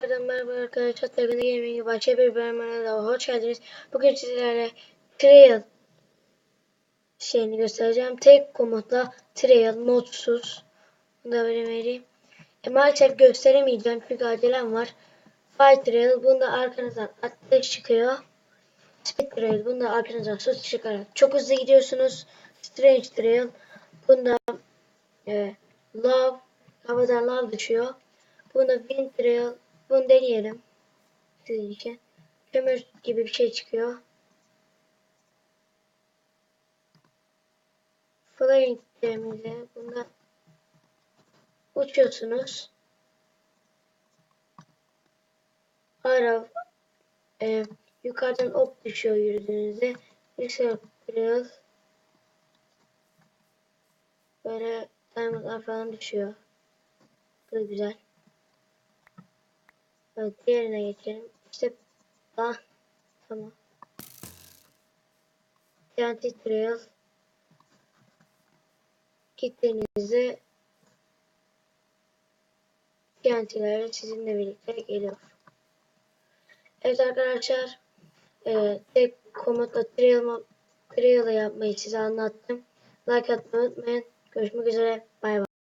Merhaba arkadaşlar. Tekne Gaming'e başka bir bölümüne daha hoş geldiniz. Bugün sizlere Trail şeyini göstereceğim. Tek komutla Trail modsuz. Bunu da böyle vereyim. E, maalesef gösteremeyeceğim çünkü acelem var. Fire Trail bunda arkanızdan ateş çıkıyor. Speed Trail bunda arkanızdan su çıkarak çok hızlı gidiyorsunuz. Strange Trail bunda e, love havadan lav düşüyor. Bunda Wind Trail bunu deneyelim. Sizin için. Kömür gibi bir şey çıkıyor. Flying demirle bunda uçuyorsunuz. Ara e, yukarıdan ok düşüyor yürüdüğünüzde. Yüksel Trail böyle diamondlar falan düşüyor. Bu güzel. Evet, diğerine geçelim. İşte ah tamam. TNT Trail gittiğinizde TNT'ler sizinle birlikte geliyor. Evet arkadaşlar e, tek komutla Trail, Trail'ı yapmayı size anlattım. Like atmayı unutmayın. Görüşmek üzere. Bay bay.